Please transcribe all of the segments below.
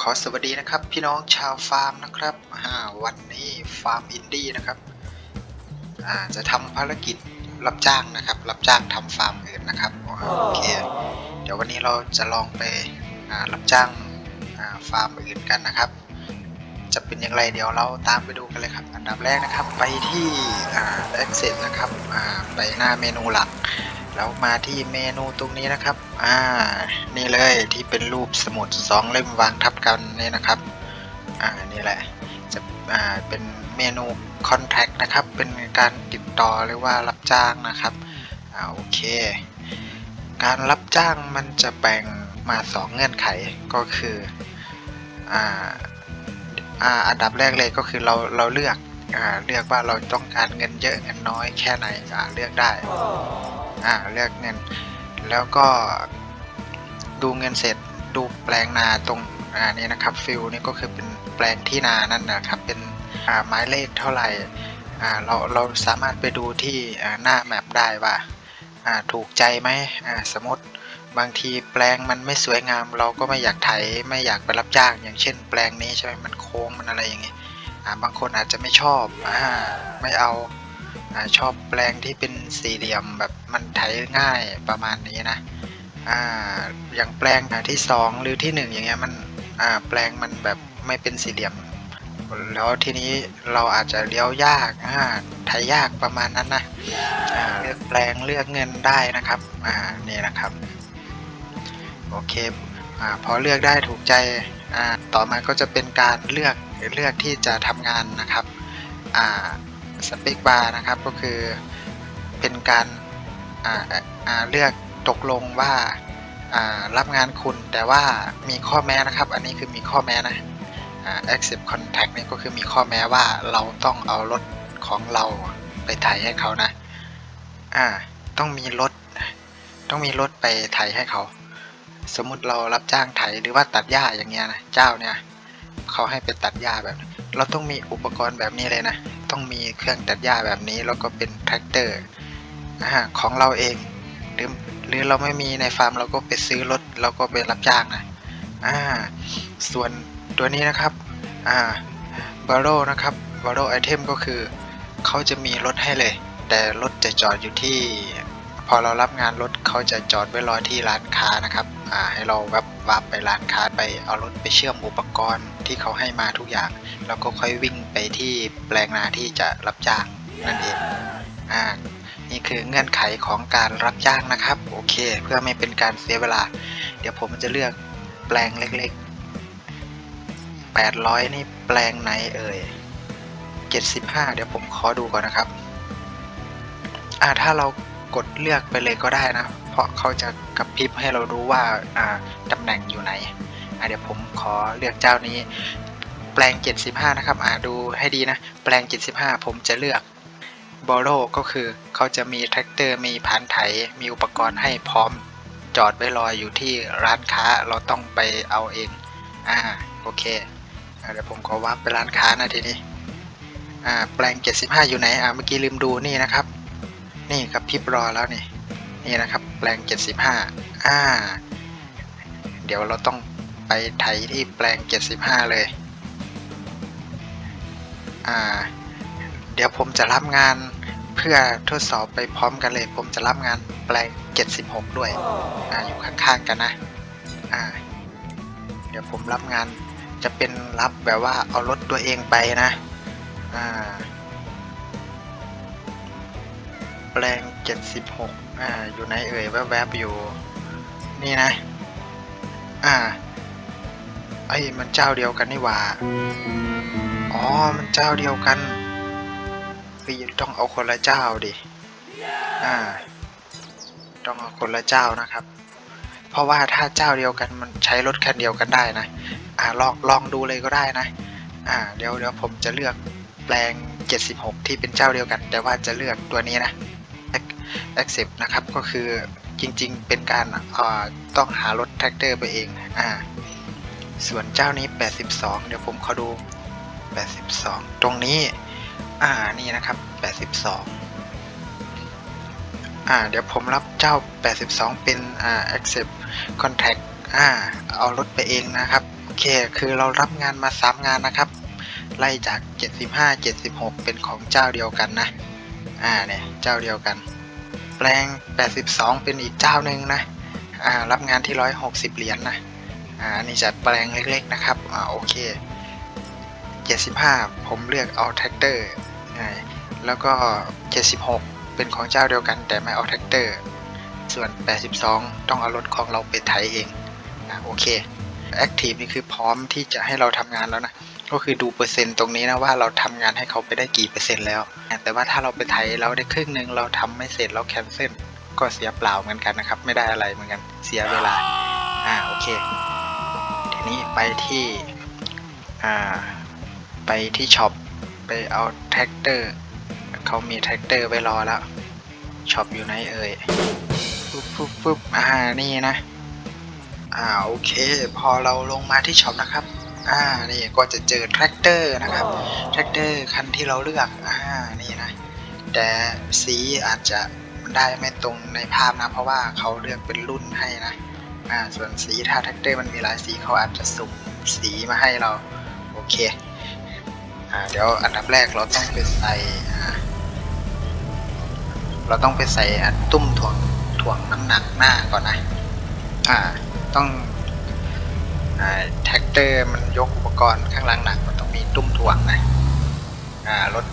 ขอสวัสดีนะครับ พี่น้องชาวฟาร์มนะครับวันนี้ฟาร์มอินดี้นะครับจะทำภารกิจรับจ้างนะครับ รับจ้างทำฟาร์มอื่นนะครับโอเคเดี๋ยววันนี้เราจะลองไปรับจ้างฟาร์มอื่นกันนะครับ จะเป็นอย่างไรเดี๋ยวเราตามไปดูกันเลยครับ อันดับแรกนะครับไปที่อ่า Access นะครับไปหน้าเมนูหลัก แล้วมาที่เมนูตรงนี้นะครับ อ่า นี่เลยที่เป็นรูปสมุดสองเล่มวางทับกันนี่นะครับ อ่า นี่แหละ จะ อ่า เป็นเมนู contact นะครับ เป็นการติดต่อหรือว่ารับจ้างนะครับ อ่า โอเค การรับจ้างมันจะแบ่งมาสองเงื่อนไข ก็คือ อ่า อ่า อันดับแรกเลยก็คือเรา เราเลือก อ่า เลือกว่าเราต้องการเงินเยอะเงินน้อยแค่ไหน อ่า เลือกได้ อ่าเลือกเงิน แล้วก็ดูเงินเสร็จดูแปลงนาตรงอ่านี่นะครับฟิลนี่ก็คือเป็นแปลงที่นานั่นนะครับ เป็นอ่าหมายเลขเท่าไหร่อ่าเราเราสามารถไปดูที่อ่าหน้าแมปได้ว่าอ่าถูกใจไหมอ่าสมมติบางทีแปลงมันไม่สวยงาม เราก็ไม่อยากไถไม่อยากไปรับจ้าง อย่างเช่น แปลงนี้ใช่ไหมมันโค้งมันอะไรอย่างเงี้อ่าบางคนอาจจะไม่ชอบอ่าไม่เอา อ่าชอบแปลงที่เป็นสี่เหลี่ยมแบบมันไถง่ายประมาณนี้นะอ่าอย่างแปลงที่สองหรือที่หนึ่งอย่างเงี้ยมันอ่าแปลงมันแบบไม่เป็นสี่เหลี่ยม แล้วทีนี้เราอาจจะเลี้ยวยากอ่าไถยากประมาณนั้นนะอ่าเลือกแปลงเลือกเงินได้นะครับอ่านี่นะครับโอเคอ่าพอเลือกได้ถูกใจอ่าต่อมาก็จะเป็นการเลือกเลือกที่จะทำงานนะครับอ่า สเปคบาร์นะครับก็คือเป็นการเลือกตกลงว่ารับงานคุณแต่ว่ามีข้อแม้นะครับ อันนี้คือมีข้อแม้นะ accept contact นี่ก็คือมีข้อแม้ว่าเราต้องเอารถของเราไปไถให้เขานะต้องมีรถต้องมีรถไปไถให้เขา สมมุติเรารับจ้างไถหรือว่าตัดหญ้าอย่างเงี้ยนะเจ้าเนี่ยเขาให้ไปตัดหญ้าแบบ เราต้องมีอุปกรณ์แบบนี้เลยนะ ต้องมีเครื่องตัดหญ้าแบบนี้แล้วก็เป็นแทรกเตอร์อ่าของเราเองหรือหรือเราไม่มีในฟาร์มเราก็ไปซื้อรถเราก็ไปรับจ้างนะอ่าส่วนตัวนี้นะครับอ่าบาร์โรนะครับบาร์โรไอเทมก็คือเขาจะมีรถให้เลย แต่รถจะจอดอยู่ที่ พอเรารับงานรถเขาจะจอดไว้รอที่ร้านค้านะครับอ่าให้เราแวบ วับไปร้านค้าไปเอารถไปเชื่อมอุปกรณ์ที่เขาให้มาทุกอย่าง แล้วก็ค่อยวิ่งไปที่แปลงนาที่จะรับจ้างนั่นเองอ่านี่คือเงื่อนไขของการรับจ้างนะครับ โอเค เพื่อไม่เป็นการเสียเวลา เดี๋ยวผมจะเลือกแปลงเล็กๆ 800 นี่แปลงไหนเอ่ย 75 เดี๋ยวผมขอดูก่อนนะครับ อ่าถ้าเรากดเลือกไปเลยก็ได้นะ ราะเขาจะกระพริบให้เรารู้ว่าอ่าตำแหน่งอยู่ไหนเดี๋ยวผมขอเลือกเจ้านี้ แปลง 75 นะครับอ่าดูให้ดีนะ แปลง 75 ผมจะเลือกบอโ o ก็คือเขาจะมีแท็กเตอร์มีผานไถ มีอุปกรณ์ให้พร้อมจอดไว้รออยู่ที่ร้านค้าเราต้องไปเอาเองอ่าโอเคเดี๋ยวผมขอวับไปร้านค้านะทีนี้อ่าแปลง 75 อยู่ไหนอ่าเมื่อกี้ลืมดูนี่นะครับ นี่ครับพิบรอแล้วนี่ นี่นะครับ แปลง 75 อ่า เดี๋ยวเราต้องไปไถที่แปลง 75 เลย อ่า เดี๋ยวผมจะรับงานเพื่อทดสอบไปพร้อมกันเลย ผมจะรับงานแปลง 76 ด้วย อ่า อยู่ข้างๆกันนะ อ่า เดี๋ยวผมรับงานจะเป็นรับแบบว่าเอารถตัวเองไปนะ อ่า แปลง 76 อ่า อยู่ไหนเอ่ยแวบๆอยู่ นี่นะ อ่า ไอ้มันเจ้าเดียวกันนี่หว่า อ๋อ มันเจ้าเดียวกันพี่ต้องเอาคนละเจ้าดิ อ่า ต้องเอาคนละเจ้านะครับ เพราะว่าถ้าเจ้าเดียวกันมันใช้รถคันเดียวกันได้นะ อ่าลองลองดูเลยก็ได้นะ อ่า เดี๋ยวเดี๋ยวผมจะเลือกแปลง 76 ที่เป็นเจ้าเดียวกัน แต่ว่าจะเลือกตัวนี้นะ accept นะครับ ก็คือจริงๆ เป็นการต้องหารถแท็กเตอร์ไปเองอ่าส่วนเจ้านี้ 82 เดี๋ยวผมขอดู 82 ตรงนี้ อ่า นี่นะครับ 82 อ่า เดี๋ยวผมรับเจ้า 82 เป็น อ่า accept contact อ่า เอารถไปเองนะครับ โอเค คือเรารับงานมา 3 งานนะครับ ไล่จาก 75 76 เป็นของเจ้าเดียวกันนะ อ่า เนี่ย เจ้าเดียวกัน แปลง 82 เป็นอีกเจ้าหนึ่งนะอ่ารับงานที่ 160 เหรียญนะอ่าอันนี่จะแปลงเล็กๆนะครับอ่าโอเค 75 ผมเลือกเอาแท็กเตอร์แล้วก็ 76 เป็นของเจ้าเดียวกันแต่ไม่เอาแท็กเตอร์ ส่วน 82 ต้องเอารถของเราไปไถเองอโอเค Active นี่คือพร้อมที่จะให้เราทำงานแล้วนะ ก็คือดูเปอร์เซ็นต์ตรงนี้นะว่าเราทำงานให้เขาไปได้กี่เปอร์เซ็นต์แล้ว แต่ว่าถ้าเราไปไถเราได้ครึ่งหนึ่งเราทำไม่เสร็จเราแคนเซิลก็เสียเปล่าเหมือนกันนะครับ ไม่ได้อะไรเหมือนกันเสียเวลาอ่าโอเค ทีนี้ไปที่อ่าไปที่ช็อปไปเอาแท็กเตอร์เขามีแท็กเตอร์ไว้รอแล้วช็อปอยู่ไหนเอ่ยปุ๊บปุ๊บปุ๊บอ่านี่นะอ่าโอเค พอเราลงมาที่ช็อปนะครับ อ่านี่ก็จะเจอแทรกเตอร์นะครับแทรกเตอร์คันที่เราเลือกอ่านี่นะแต่สีอาจจะได้ไม่ตรงในภาพนะ เพราะว่าเขาเลือกเป็นรุ่นให้นะอ่าส่วนสีถ้าแท็กเตอร์มันมีหลายสีเขาอาจจะสุ่มสีมาให้เราโอเคอ่าเดี๋ยวอันดับแรกเราต้องไปใส่อ่าเราต้องไปใส่อะตุ้มถ่วงถ่วงน้ำหนักหน้าก่อนนะอ่าต้อง แท็กเตอร์มันยกอุปกรณ์ข้างหลังหนักมันต้องมีตุ้มถ่วงนะอ่ารถ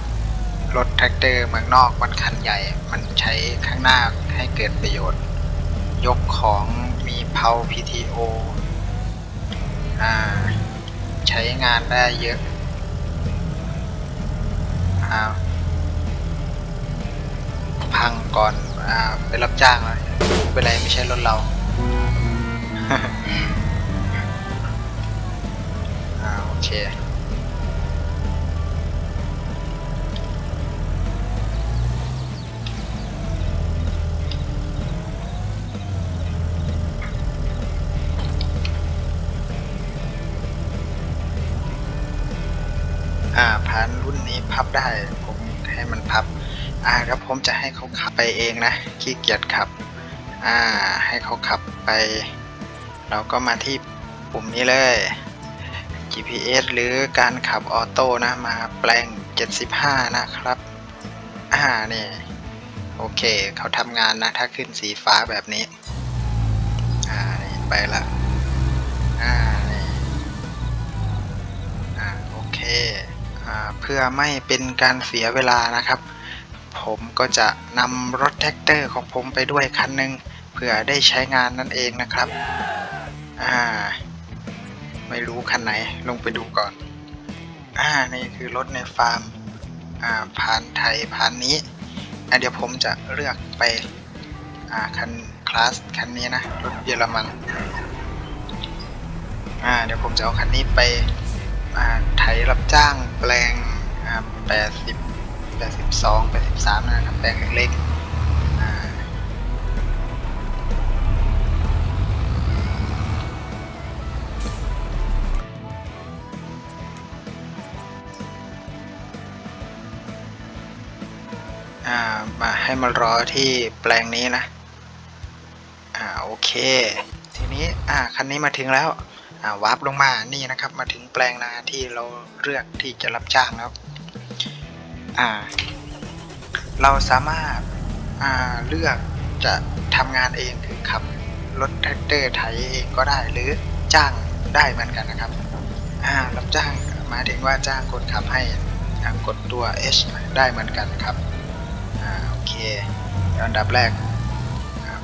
รถแท็กเตอร์เมืองนอกมันคันใหญ่ มันใช้ข้างหน้าให้เกิดประโยชน์ ยกของมีเพา PTO อ่าใช้งานได้เยอะอพังก่อนอไปรับจ้างเลยไม่เป็นไรไม่ใช่รถเรา อ่าโอเคอ่าพันรุ่นนี้พับได้ ผมให้มันพับ อ่าแล้วผมจะให้เขาขับไปเองนะขี้เกียจขับ อ่า ให้เขาขับไป เราก็มาที่ปุ่มนี้เลย GPS หรือการขับออโต้นะมาแปลง 75 นะครับ อ่านี่โอเคเขาทำงานนะ ถ้าขึ้นสีฟ้าแบบนี้ อ่านี่ไปละอ่านี่อ่าโอเคอ่าเพื่อไม่เป็นการเสียเวลานะครับ ผมก็จะนำรถแท็กเตอร์ของผมไปด้วยคันหนึ่งเพื่อได้ใช้งานนั่นเองนะครับ อ่า ไม่รู้คันไหนลงไปดูก่อน อ่า นี่คือรถในฟาร์ม อ่าผ่านไทยผ่านนี้อะเดี๋ยวผมจะเลือกไป อ่า คันคลาสคันนี้นะ รถเยอรมัน อ่า เดี๋ยวผมจะเอาคันนี้ไป อ่า ไถรับจ้างแปลง อ่าแปดสิบแปดสิบสองแปดสิบสามนะครับแปลงเล็กๆ มารอที่แปลงนี้นะ อ่าโอเค ทีนี้อ่าคันนี้มาถึงแล้ว อ่าวาร์ปลงมานี่นะครับ มาถึงแปลงนาที่เราเลือกที่จะรับจ้างแล้ว อ่า เราสามารถอ่าเลือกจะทำงานเองคือขับรถแท็กเตอร์ไถเองก็ได้หรือจ้างได้เหมือนกันนะครับ อ่ารับจ้างหมายถึงว่าจ้างคนขับให้กดตัว H ได้เหมือนกันครับ เคอันดับแรก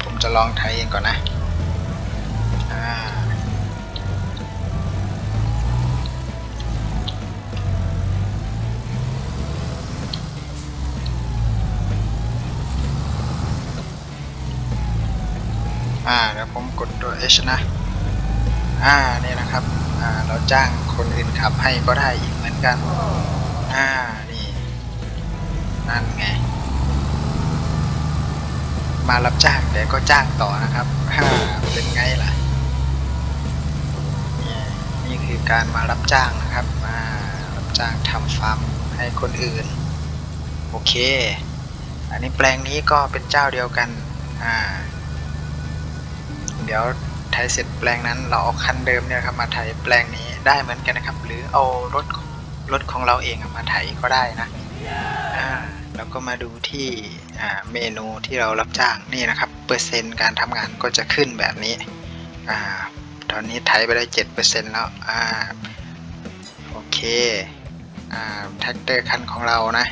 ผมจะลองไถเองก่อนนะอ่าอ่าเดี๋ยวผมกดตัว H นะ อ่านี่นะครับ อ่าเราจ้างคนอื่นขับให้ก็ได้อีกเหมือนกัน อ่านี่ นั่นไง มารับจ้างแต่ก็จ้างต่อนะครับฮ่าเป็นไงล่ะนี่นี่คือการมารับจ้างนะครับ มารับจ้างทำฟาร์มให้คนอื่น โอเค อันนี้แปลงนี้ก็เป็นเจ้าเดียวกันอ่าเดี๋ยวไถเสร็จแปลงนั้นเราเอาคันเดิมเนี่ยครับมาไถแปลงนี้ได้เหมือนกันนะครับ หรือเอารถรถของเราเองอะมาไถก็ได้นะอ่า แล้วก็มาดูที่เมนูที่เรารับจ้างนี่นะครับ เปอร์เซ็นต์การทำงานก็จะขึ้นแบบนี้อตอนนี้ไถไปได้เจ็ดเปอร์เซนต์แล้วอโอเคอแท็กเตอร์คันของเรานะ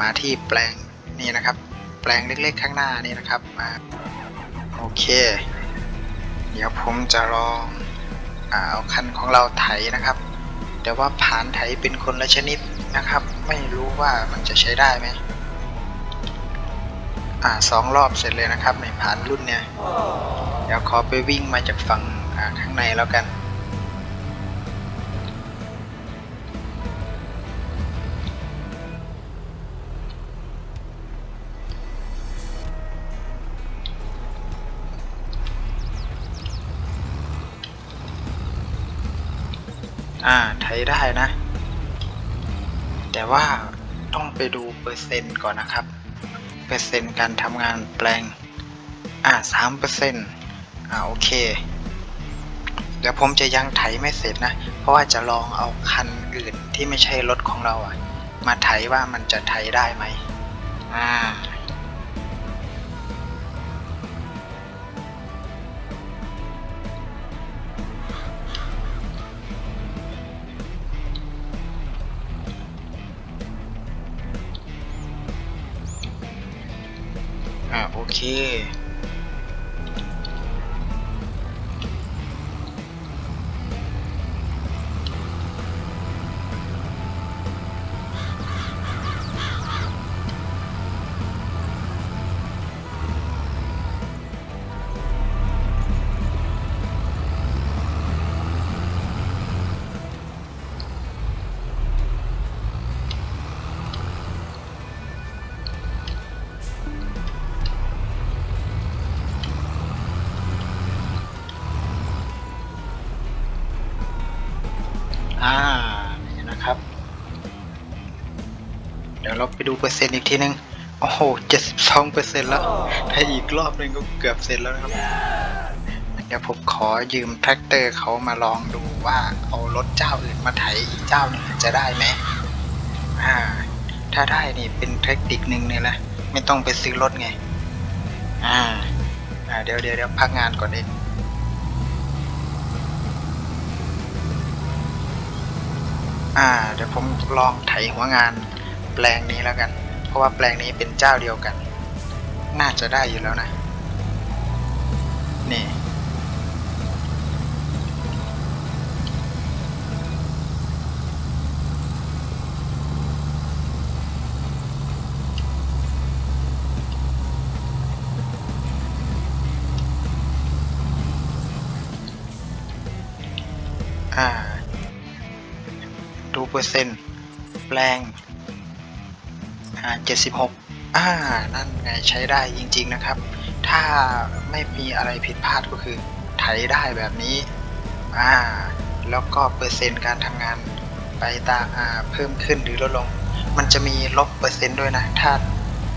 มาที่แปลงนี่นะครับ แปลงเล็กๆ ข้างหน้านี่นะครับอโอเค เดี๋ยวผมจะลองอเอาคันของเราไถนะครับ แต่ว่าผานไถเป็นคนละชนิดนะครับ ไม่รู้ว่ามันจะใช้ได้ไหมอ่าสองรอบเสร็จเลยนะครับในผ่านรุ่นเนี่ย เดี๋ยวขอไปวิ่งมาจากฝั่งอ่าข้างในแล้วกันอ่าไถได้นะ แต่ว่าต้องไปดูเปอร์เซ็นต์ก่อนนะครับ เปอร์เซ็นต์การทำงานแปลง อ่าสามเปอร์เซ็นต์อ่าโอเค เดี๋ยวผมจะยังไถไม่เสร็จนะ เพราะว่าจะลองเอาคันอื่นที่ไม่ใช่รถของเราอะมาไถว่ามันจะไถได้ไหมอ่า อ่ เปดูเปอร์เซ็นต์อีกทีนึง โอ้โหเจ็ดสิบสองเปอร์เซ็นต์แล้ว ถ้าอีกรอบนึงก็เกือบเสร็จแล้วนะครับ เดี๋ยวผมขอยืมแท็กเตอร์เขามาลองดูว่าเอารถเจ้าอื่นมาไถอีกเจ้าหนึงจะได้ไหมอ่า ถ้าได้นี่เป็นเทคนิคหนึ่งเลยนะไม่ต้องไปซื้อรถไง อ่า อ่า เดี๋ยวเดี๋ยวเดี๋ยวพักงานก่อนเองอ่า เดี๋ยวผมลองไถหัวงาน แปลงนี้แล้วกัน เพราะว่าแปลงนี้เป็นเจ้าเดียวกัน น่าจะได้อยู่แล้วนะ นี่ อ่าดูเปอร์เซ็นต์แปลง อ่าเจ็ดสิบหกอ่า นั่นไงใช้ได้จริง ๆนะครับ ถ้าไม่มีอะไรผิดพลาดก็คือไถได้แบบนี้ อ่า แล้วก็เปอร์เซ็นต์การทำงานไปตาอ่าเพิ่มขึ้นหรือลดลง มันจะมีลบเปอร์เซ็นต์ด้วยนะ ถ้า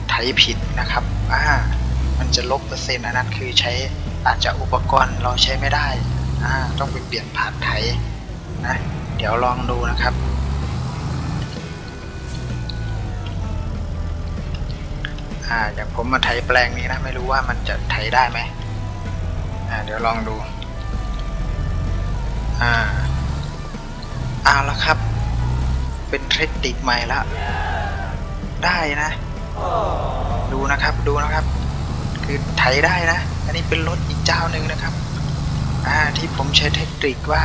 ไถผิดนะครับ อ่า มันจะลบเปอร์เซ็นต์อันนั้นคือใช้อาจจะอุปกรณ์เราใช้ไม่ได้ อ่า ต้องไปเปลี่ยนผ่านไถนะ เดี๋ยวลองดูนะครับ อ่าอย่างผมมาไถแปลงนี้นะไม่รู้ว่ามันจะไถได้ไหมอ่าเดี๋ยวลองดู อ่าเอาละครับ เป็นเทคนิคใหม่ละได้นะ ดูนะครับดูนะครับ คือไถได้นะ อันนี้เป็นรถอีกเจ้าหนึ่งนะครับ อ่าที่ผมใช้เทคนิคว่า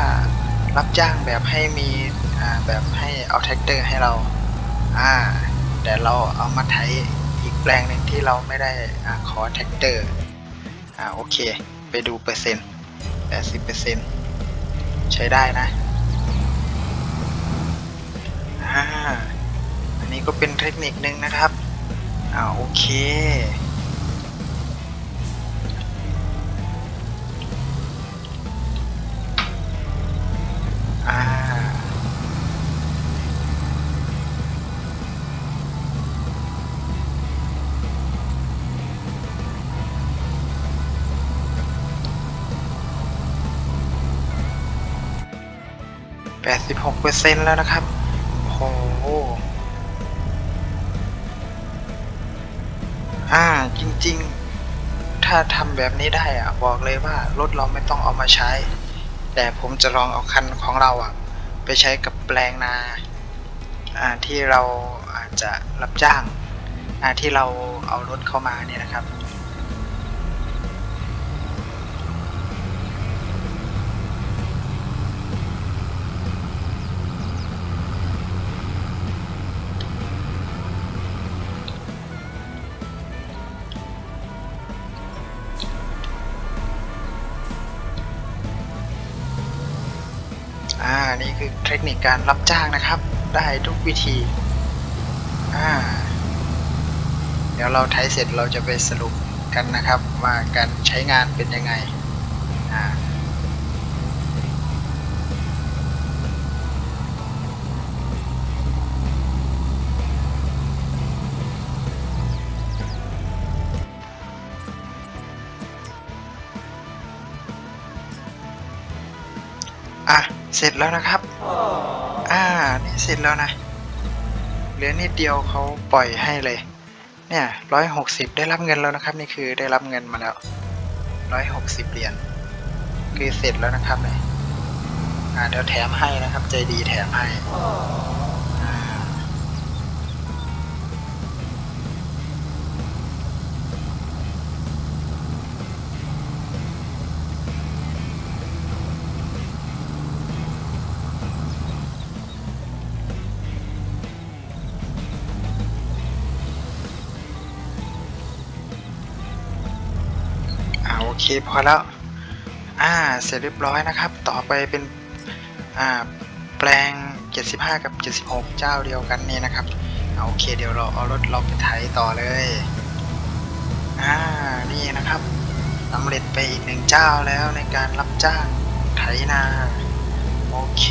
รับจ้างแบบให้มีอ่าแบบให้เอาแท็กเตอร์ให้เรา อ่า แต่เราเอามาไถ แปลงหนึ่งที่เราไม่ได้อขอแท็กเตอร์อ่าโอเค ไปดูเปอร์เซ็นต์แปดสิบเปอร์เซ็นต์ใช้ได้นะอ่าอันนี้ก็เป็นเทคนิคหนึ่งนะครับอ่าโอเค 86%แล้วนะครับ โอ้โหอ่าจริงๆ ถ้าทำแบบนี้ได้อะบอกเลยว่ารถเราไม่ต้องเอามาใช้ แต่ผมจะลองเอาคันของเราอะไปใช้กับแปลงนาอ่าที่เราอาจจะรับจ้างอ่าที่เราเอารถเข้ามาเนี่ยนะครับ อ่า นี่คือเทคนิคการรับจ้างนะครับ ได้ทุกวิธี อ่า เดี๋ยวเราไทยเสร็จเราจะไปสรุปกันนะครับ ว่าการใช้งานเป็นยังไง อ่า เสร็จแล้วนะครับ อ่า นี่เสร็จแล้วนะ เหลือนิดเดียวเขาปล่อยให้เลย เนี่ยร้อยหกสิบได้รับเงินแล้วนะครับ นี่คือได้รับเงินมาแล้วร้อยหกสิบเหรียญ คือเสร็จแล้วนะครับเนี่ยอ่าเดี๋ยวแถมให้นะครับ ใจดีแถมให้ เคพอแล้ว อ่า เสร็จเรียบร้อยนะครับ ต่อไปเป็น อ่า แปลง 75 กับ 76 เจ้าเดียวกันนี่นะครับเอาโอเค เดี๋ยวเราเอารถเราไปไถต่อเลย อ่า นี่นะครับสำเร็จไปอีกหนึ่งเจ้าแล้วในการรับจ้างไถนา โอเค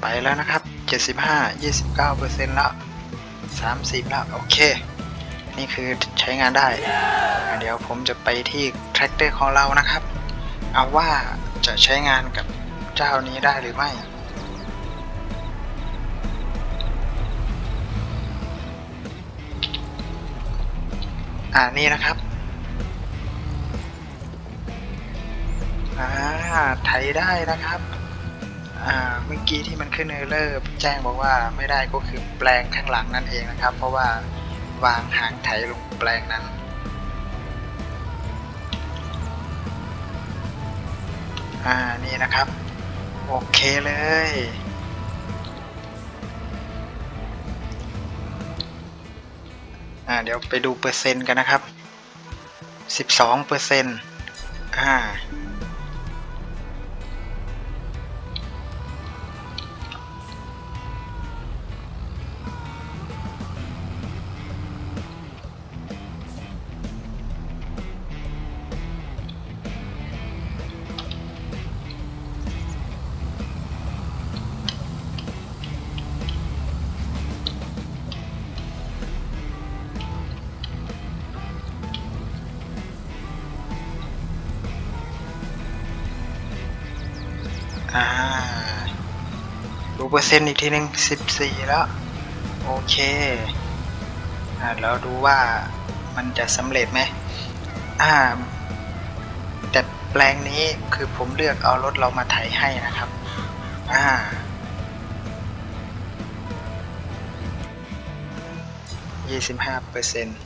ไปแล้วนะครับ 75 29เปอร์เซ็นต์แล้ว 30 แล้ว โอเค นี่คือใช้งานได้ เดี๋ยวผมจะไปที่แทร็กเตอร์ของเรานะครับ เอาว่าจะใช้งานกับเจ้านี้ได้หรือไม่อ่านี่นะครับ อ่า ไถได้นะครับ อ่าเมื่อกี้ที่มันขึ้นเออร์เลอร์แจ้งบอกว่าไม่ได้ก็คือแปลงข้างหลังนั่นเองนะครับ เพราะว่าวางหางไถลงแปลงนั้นอ่านี่นะครับ โอเคเลย อ่าเดี๋ยวไปดูเปอร์เซ็นต์กันนะครับ 12เปอร์เซ็นต์อ่าอ่า ดูเปอร์เซ็นต์อีกทีหนึ่งสิบสี่แล้วโอเคอ่าแล้วดูว่ามันจะสำเร็จไหมอ่าแต่แปลงนี้คือผมเลือกเอารถเรามาไถให้นะครับอ่ายี่สิบห้าเปอร์เซ็นต์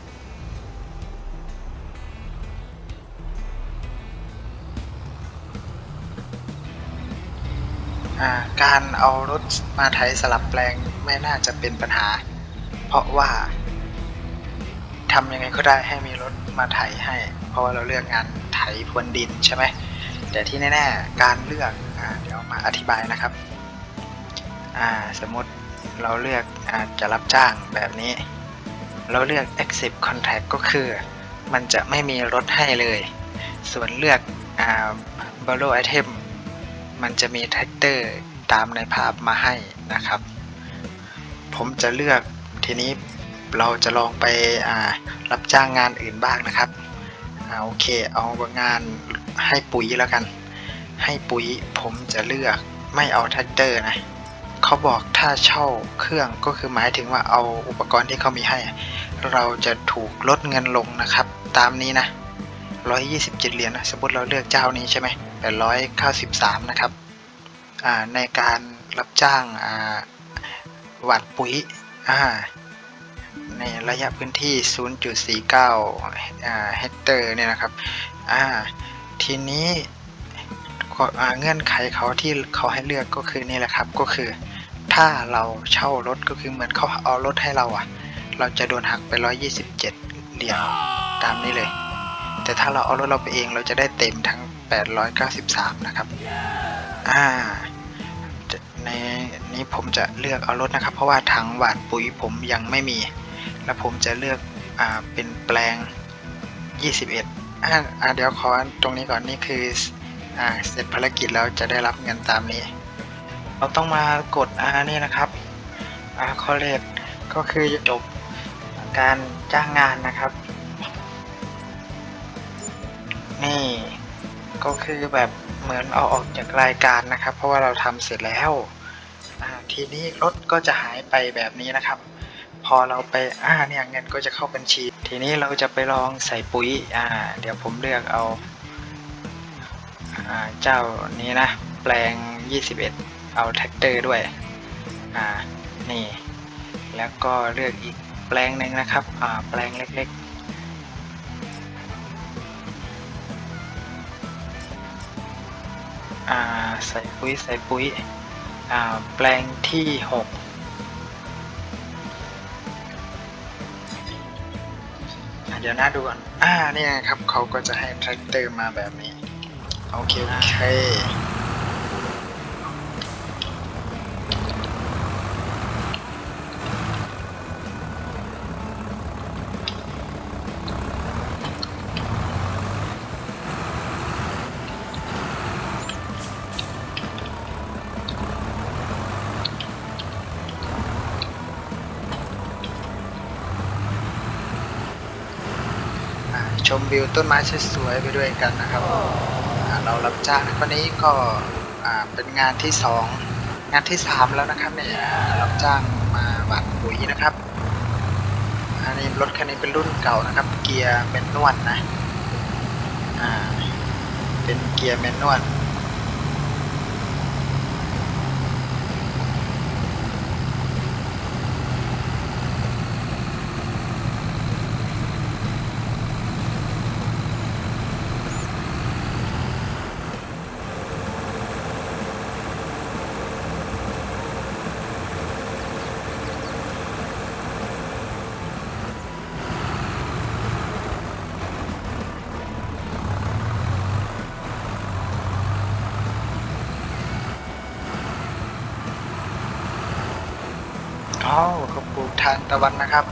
การเอารถมาไถสลับแปลงไม่น่าจะเป็นปัญหา เพราะว่าทำยังไงก็ได้ให้มีรถมาไถให้ เพราะว่าเราเลือกงานไถพรวนดินใช่ไหมแต่ที่แน่ๆการเลือกอเดี๋ยวมาอธิบายนะครับสมมติเราเลือกอจะรับจ้างแบบนี้ เราเลือก accept contract ก็คือ มันจะไม่มีลดให้เลย ส่วนเลือกอ borrow item มันจะมีแท็กเตอร์ตามในภาพมาให้นะครับ ผมจะเลือกทีนี้เราจะลองไปรับจ้างงานอื่นบ้างนะครับอโอเคเอางานให้ปุ๋ยแล้วกัน ให้ปุ๋ยผมจะเลือกไม่เอาแท็กเตอร์นะเขาบอกถ้าเช่าเครื่องก็คือหมายถึงว่าเอาอุปกรณ์ที่เขามีให้ เราจะถูกลดเงินลงนะครับ ตามนี้นะ 127 เหรียญนะสมมติเราเลือกเจ้านี้ใช่ไหม893 นะครับในการรับจ้างหวัดปุ๋ยในระยะพื้นที่ 0.49อ่าเฮกเตอร์เนี่ยนะครับทีนี้เงื่อนไขเขาที่เขาให้เลือกก็คือนี่แหละครับก็คือถ้าเราเช่ารถก็คือเหมือนเขาเอารถให้เราอะเราจะโดนหักไป 127 เหรียญตามนี้เลย แต่ถ้าเราเอารถเราไปเองเราจะได้เต็มทั้ง 893 นะครับ อ่า ในนี้ผมจะเลือกเอารถนะครับ เพราะว่าถังหวานปุ๋ยผมยังไม่มี แล้วผมจะเลือก อ่า เป็นแปลง 21 อ่าอ่าเดี๋ยวขอตรงนี้ก่อนนี่คือ อ่า เสร็จภารกิจแล้วจะได้รับเงินตามนี้ เราต้องมากดอ่านี่นะครับอ่าคอเลตก็คือจบการจ้างงานนะครับ นี่ก็คือแบบเหมือนเอาออกจากรายการนะครับ เพราะว่าเราทำเสร็จแล้ว ทีนี้รถก็จะหายไปแบบนี้นะครับ พอเราไปอ่าเนี่ยเงินก็จะเข้าบัญชี ทีนี้เราจะไปลองใส่ปุ๋ยอ่าเดี๋ยวผมเลือกเอาอ่าเจ้านี้นะ แปลง 21 เอาแท็กเตอร์ด้วยอ่านี่ แล้วก็เลือกอีกแปลงหนึ่งนะครับอ่าแปลงเล็กๆ อ่าใส่ปุ๋ยใส่ปุ๋ยอ่าแปลงที่หกเดี๋ยวน่าดูก่อนอ่านี่นะครับเขาก็จะให้แทรกเตอร์มาแบบนี้ โอเคโอเค วิวต้นไม้สวยๆไปด้วยกันนะครับอ่าเรารับจ้างในวันนี้ก็อ่าเป็นงานที่สองงานที่สามแล้วนะครับเนี่ยอ่ารับจ้างมาหว่านปุ๋ยนะครับ อันนี้รถคันนี้เป็นรุ่นเก่านะครับ เกียร์แมนนวลนะ อ่า เป็นเกียร์แมนนวล อ๋อเขาปลูก ทานตะวันนะครับ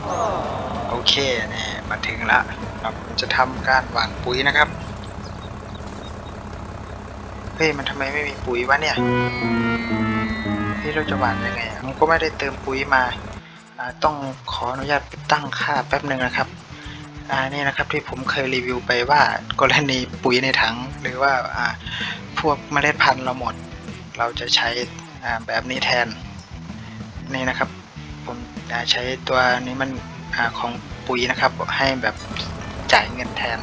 โอเคนี่มาถึงละเราจะทำการหว่านปุ๋ยนะครับ เฮ้ยมันทำไมไม่มีปุ๋ยวะเนี่ยเฮ้ยเราจะหว่านยังไงอะผมก็ไม่ได้เติมปุ๋ยมาต้องขออนุญาตไปตั้งค่าแป๊บหนึ่งนะครับอ่านี่นะครับที่ผมเคยรีวิวไปว่ากรณีปุ๋ยในถัง หรือว่าอ่าพวกเมล็ดพันธุ์เราหมด เราจะใช้อ่าแบบนี้แทนนี่นะครับ ใช้ตัวนี้มันอของปุ๋ยนะครับ ให้แบบจ่ายเงินแทน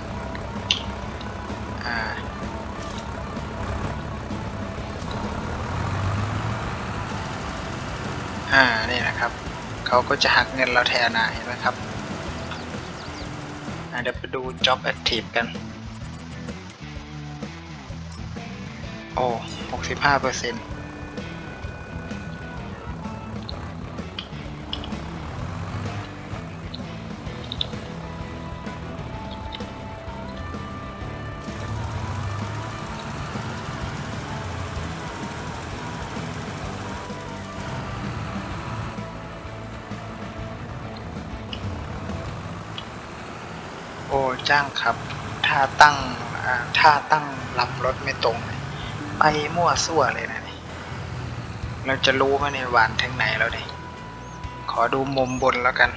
อ่านี่นะครับเขาก็จะหักเงินเราแทนนะเห็นไหมครับเดี๋ยวไปดู job active กัน โอ้หกสิบห้าเปอร์เซ็นต์ จ้างครับ ถ้าตั้งอ่าถ้าตั้งลำรถไม่ตรงไปมั่วซั่วเลยนะนี่เราจะรู้ไหมในหวานถึงไหนแล้วนี่ขอดูมุมบนแล้วกัน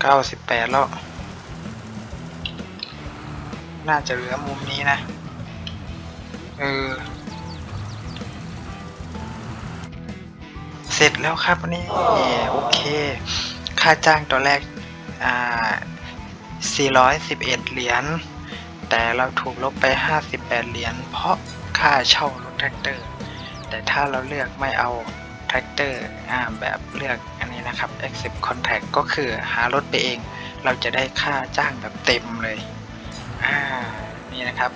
เก้าสิบแปดแล้ว น่าจะเหลือมุมนี้นะ เออ ร็จแล้วครับนี่โอเค ค่าจ้างตัวแรกอ่า411 เหรียญ แต่เราถูกลบไป 58 เหรียญ เพราะค่าเช่ารถแท็กเตอร์ แต่ถ้าเราเลือกไม่เอาแท็กเตอร์อ่าแบบเลือกอันนี้นะครับ accept contact ก็คือหารถไปเอง เราจะได้ค่าจ้างแบบเต็มเลย อ่า นี่นะครับ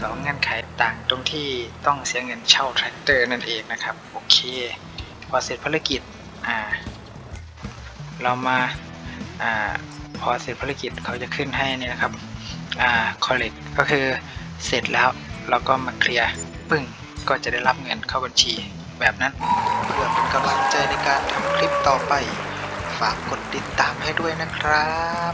สองเงื่อนไขต่างตรงที่ต้องเสียเงินเช่าแทรกเตอร์นั่นเองนะครับ โอเค พอเสร็จภารกิจอ่าเรามาอ่าพอเสร็จภารกิจเขาจะขึ้นให้นี่นะครับอ่า collect ก็คือเสร็จแล้วเราก็มาเคลียร์ปึ้งก็จะได้รับเงินเข้าบัญชีแบบนั้น เพื่อเป็นกำลังใจในการทำคลิปต่อไป ฝากกดติดตามให้ด้วยนะครับ